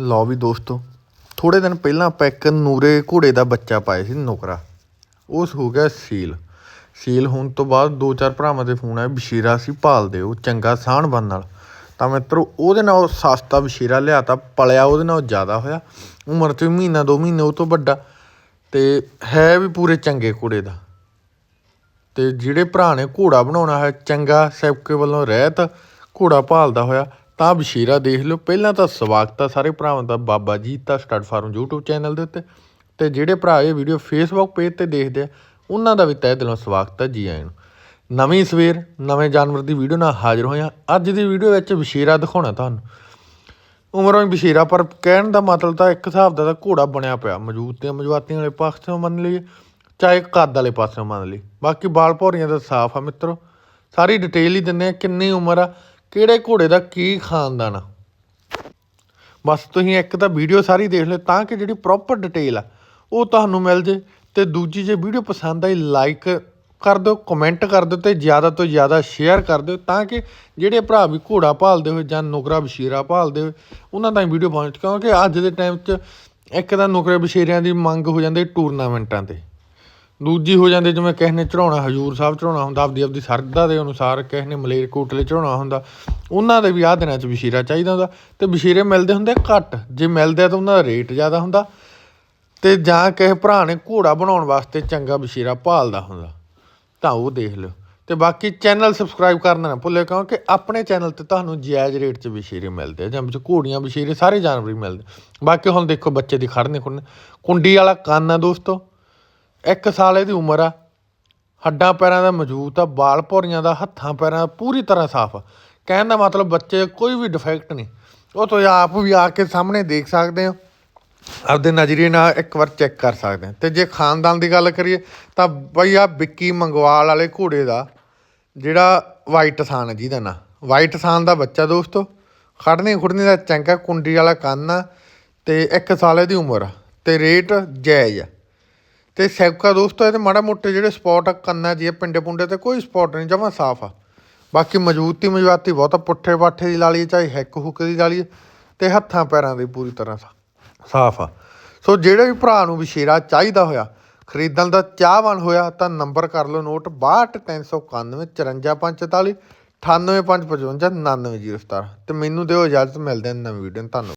ਲਓ ਵੀ ਦੋਸਤੋ ਥੋੜੇ ਦਿਨ ਪਹਿਲਾਂ ਆਪਾਂ ਇੱਕ ਨੂਰੇ ਘੋੜੇ ਦਾ ਬੱਚਾ ਪਾਇਆ ਸੀ ਨੁਕਰਾ। ਉਸ ਹੋ ਗਿਆ ਸੀਲ। ਸੀਲ ਹੋਣ ਤੋਂ ਬਾਅਦ ਦੋ ਚਾਰ ਭਰਾਵਾਂ ਦੇ ਫੋਨ ਆਏ, ਬਸ਼ੀਰਾ ਸੀ ਭਾਲਦੇ ਉਹ ਚੰਗਾ ਸਾਹਣ ਬੰਨ ਨਾਲ। ਤਾਂ ਮਿੱਤਰੋ, ਉਹਦੇ ਨਾਲ ਸਸਤਾ ਬਸ਼ੀਰਾ ਲਿਆਤਾ ਪਲਿਆ ਉਹਦੇ ਨਾਲ ਜ਼ਿਆਦਾ ਹੋਇਆ। ਉਮਰ ਤੇ ਮਹੀਨਾ, ਦੋ ਮਹੀਨੇ, ਉਹ ਤੋਂ ਵੱਡਾ। ਤੇ ਹੈ ਵੀ ਪੂਰੇ ਚੰਗੇ ਘੋੜੇ ਦਾ। ਤੇ ਜਿਹੜੇ ਭਰਾ ਨੇ ਘੋੜਾ ਬਣਾਉਣਾ ਹੈ, ਚੰਗਾ ਸੈਬਕੇ ਵੱਲੋਂ ਰਹਿਤ ਘੋੜਾ ਭਾਲਦਾ ਹੋਇਆ। ਤਾਂ ਬਸ਼ੀਰਾ ਦੇਖ ਲਿਓ। ਪਹਿਲਾਂ ਤਾਂ ਸਵਾਗਤ ਆ ਸਾਰੇ ਭਰਾਵਾਂ ਦਾ ਬਾਬਾ ਜੀ ਤਾਂ ਸਟੱਡ ਫਾਰਮ YouTube ਚੈਨਲ ਦੇ ਉੱਤੇ। ਤੇ ਜਿਹੜੇ ਭਰਾ ਇਹ ਵੀਡੀਓ Facebook ਪੇਜ ਤੇ ਦੇਖਦੇ ਆ, ਉਹਨਾਂ ਦਾ ਵੀ ਤਹਿ ਦਿਲੋਂ ਸਵਾਗਤ ਆ ਜੀ ਆਇਆਂ ਨੂੰ। ਨਵੀਂ ਸਵੇਰ, ਨਵੇਂ ਜਾਨਵਰ ਦੀ ਵੀਡੀਓ ਨਾਲ ਹਾਜ਼ਰ ਹੋਇਆ। ਅੱਜ ਦੀ ਵੀਡੀਓ ਵਿੱਚ ਬਸ਼ੀਰਾ ਦਿਖਾਉਣਾ ਤੁਹਾਨੂੰ। ਉਮਰੋਂ ਹੀ ਬਸ਼ੀਰਾ, ਪਰ ਕਹਿਣ ਦਾ ਮਤਲਬ ਤਾਂ ਇੱਕ ਹਿਸਾਬ ਦਾ ਤਾਂ ਘੋੜਾ ਬਣਿਆ ਪਿਆ। ਮੌਜੂਦ ਤੇ ਮਜਵਾਤੀਆਂ ਵਾਲੇ ਪਾਸਿਓਂ ਮੰਨ ਲਈਏ, ਚਾਹੇ ਕੱਦ ਵਾਲੇ ਪਾਸਿਓਂ ਮੰਨ ਲਈ ਬਾਕੀ ਬਾਲ ਭੌਰੀਆਂ ਦਾ ਸਾਫ਼ ਆ ਮਿੱਤਰੋ। ਸਾਰੀ ਡਿਟੇਲ ਹੀ ਦਿੰਨੇ ਆ ਕਿੰਨੀ ਉਮਰ ਆ ਕਿਹੜੇ ਘੋੜੇ ਦਾ ਕੀ ਖਾਨਦਾਨ ਆ? ਬਸ ਤੁਸੀਂ ਇੱਕ ਤਾਂ ਵੀਡੀਓ ਸਾਰੀ ਦੇਖ ਲਿਓ ਤਾਂ ਕਿ ਜਿਹੜੀ ਪ੍ਰੋਪਰ ਡਿਟੇਲ ਆ, ਉਹ ਤੁਹਾਨੂੰ ਮਿਲ ਜੇ ਤੇ ਦੂਜੀ ਜੇ ਵੀਡੀਓ ਪਸੰਦ ਆਈ ਲਾਈਕ ਕਰ ਦਿਓ ਕਮੈਂਟ ਕਰ ਦਿਓ ਤੇ ਜ਼ਿਆਦਾ ਤੋਂ ਜ਼ਿਆਦਾ ਸ਼ੇਅਰ ਕਰ ਦਿਓ ਤਾਂ ਕਿ ਜਿਹੜੇ ਭਰਾ ਵੀ ਘੋੜਾ ਭਾਲਦੇ ਹੋਏ ਜਾਂ ਨੁਕਰਾ ਬਸ਼ੀਰਾ ਭਾਲਦੇ ਹੋਏ, ਉਹਨਾਂ ਤਾਈਂ ਵੀਡੀਓ ਪਹੁੰਚ ਕਿਉਂਕਿ ਅੱਜ ਦੇ ਟਾਈਮ 'ਚ ਇੱਕ ਤਾਂ ਨੁਕਰੇ ਬਸ਼ੀਰਿਆਂ ਦੀ ਮੰਗ ਹੋ ਜਾਂਦੀ ਟੂਰਨਾਮੈਂਟਾਂ ਤੇ। ਦੂਜੀ ਹੋ ਜਾਂਦੀ ਜਿਵੇਂ ਕਿਸੇ ਨੇ ਚੜਾਉਣਾ ਹਜੂਰ ਸਾਹਿਬ ਚੜਾਉਣਾ ਹੁੰਦਾ, ਆਪਦੀ ਆਪਦੀ ਸਰਦਾ ਦੇ ਅਨੁਸਾਰ ਕਿਸੇ ਨੇ ਮਲੇਰਕੋਟਲੇ ਚੜਾਉਣਾ ਹੁੰਦਾ, ਉਹਨਾਂ ਦੇ ਵੀ ਆਹ ਦਿਨਾਂ 'ਚ ਬਸ਼ੀਰਾ ਚਾਹੀਦਾ ਹੁੰਦਾ ਤੇ ਬਸ਼ੀਰੇ ਮਿਲਦੇ ਹੁੰਦੇ ਘੱਟ, ਜੇ ਮਿਲਦੇ ਆ ਤਾਂ ਉਹਨਾਂ ਦਾ ਰੇਟ ਜ਼ਿਆਦਾ ਹੁੰਦਾ ਤੇ ਜਾਂ ਕਿਸੇ ਭਰਾ ਨੇ ਘੋੜਾ ਬਣਾਉਣ ਵਾਸਤੇ ਚੰਗਾ ਬਸ਼ੀਰਾ ਭਾਲਦਾ ਹੁੰਦਾ, ਤਾਂ ਉਹ ਦੇਖ ਲਿਓ। ਤੇ ਬਾਕੀ ਚੈਨਲ ਸਬਸਕ੍ਰਾਈਬ ਕਰਨਾ ਨਾ ਭੁੱਲਿਓ, ਕਿਉਂਕਿ ਆਪਣੇ ਚੈਨਲ ਤੇ ਤੁਹਾਨੂੰ ਜਾਇਜ਼ ਰੇਟ 'ਚ ਬਸ਼ੀਰੇ ਮਿਲਦੇ ਆ, ਜਾਂ ਵਿੱਚ ਘੋੜੀਆਂ ਬਸ਼ੀਰੇ ਸਾਰੇ ਜਾਨਵਰ ਹੀ ਮਿਲਦੇ। ਬਾਕੀ ਹੁਣ ਦੇਖੋ ਬੱਚੇ ਦੀ ਖੜਨੇ ਖੁੜਨੇ ਕੁੰਡੀ ਵਾਲਾ ਕੰਨ ਆ ਦੋਸਤੋ। ਇੱਕ ਸਾਲ ਇਹਦੀ ਉਮਰ ਆ। ਹੱਡਾਂ ਪੈਰਾਂ ਦਾ ਮਜ਼ਬੂਤ ਆ ਬਾਲ ਭੌਰੀਆਂ ਦਾ, ਹੱਥਾਂ ਪੈਰਾਂ ਦਾ, ਪੂਰੀ ਤਰ੍ਹਾਂ ਸਾਫ਼ ਆ। ਕਹਿਣ ਦਾ ਮਤਲਬ ਬੱਚੇ ਕੋਈ ਵੀ ਡਿਫੈਕਟ ਨਹੀਂ। ਉਹ ਤੁਸੀਂ ਆਪ ਵੀ ਆ ਕੇ ਸਾਹਮਣੇ ਦੇਖ ਸਕਦੇ ਹੋ। ਆਪਦੇ ਨਜ਼ਰੀਏ ਨਾਲ ਇੱਕ ਵਾਰ ਚੈੱਕ ਕਰ ਸਕਦੇ ਹਾਂ। ਤੇ ਜੇ ਖਾਨਦਾਨ ਦੀ ਗੱਲ ਕਰੀਏ, ਤਾਂ ਬਈ ਆ ਵਿੱਕੀ ਮੰਗਵਾਲ ਵਾਲੇ ਘੋੜੇ ਦਾ ਜਿਹੜਾ ਵਾਈਟ ਸਾਨ ਹੈ ਜਿਹਦਾ ਨਾਂ। ਵਾਈਟ ਸਾਨ ਦਾ ਬੱਚਾ ਦੋਸਤੋ ਖੜਨੇ ਖੁੜਨੇ ਦਾ ਚੰਗਾ ਕੁੰਡੀ ਵਾਲਾ ਕੰਨ ਆ ਤੇ ਇੱਕ ਸਾਲ ਇਹਦੀ ਉਮਰ ਆ ਤੇ ਰੇਟ ਜਾਇਜ਼ ਆ। ਤੇ ਸੈਬਕਾ ਦੋਸਤੋ ਇਹਦੇ ਮਾੜਾ ਮੋਟੇ ਜਿਹੜੇ ਸਪੌਟ ਆ ਕੰਨਾਂ 'ਚ ਜਾਂ ਪਿੰਡੇ ਪੁੰਡੇ ਤੇ ਕੋਈ ਸਪੌਟ ਨਹੀਂ ਜਮਾਂ ਸਾਫ਼ ਆ। ਬਾਕੀ ਮਜ਼ਬੂਤੀ ਮਜਵਾਤੀ ਬਹੁਤ ਆ, ਪੁੱਠੇ ਬਾਠੇ ਦੀ ਲਾ ਲਈਏ ਚਾਹੇ ਹਿੱਕ ਹੁੱਕ ਦੀ ਲਾ ਲਈਏ ਤੇ ਹੱਥਾਂ ਪੈਰਾਂ ਦੀ ਪੂਰੀ ਤਰ੍ਹਾਂ ਸਾਫ਼ ਆ। ਸੋ ਜਿਹੜੇ ਵੀ ਭਰਾ ਨੂੰ ਵਿਸ਼ੇਰਾ ਚਾਹੀਦਾ ਹੋਇਆ ਖਰੀਦਣ ਦਾ ਚਾਹਵਾਨ ਹੋਇਆ ਤਾਂ ਨੰਬਰ ਕਰ ਲਓ ਨੋਟ 62391 54544 98555 99017 ਤੇ ਮੈਨੂੰ ਦਿਓ ਇਜਾਜ਼ਤ ਮਿਲਦੇ ਹਾਂ ਨਵੀਂ ਵੀਡੀਓ ਧੰਨਵਾਦ।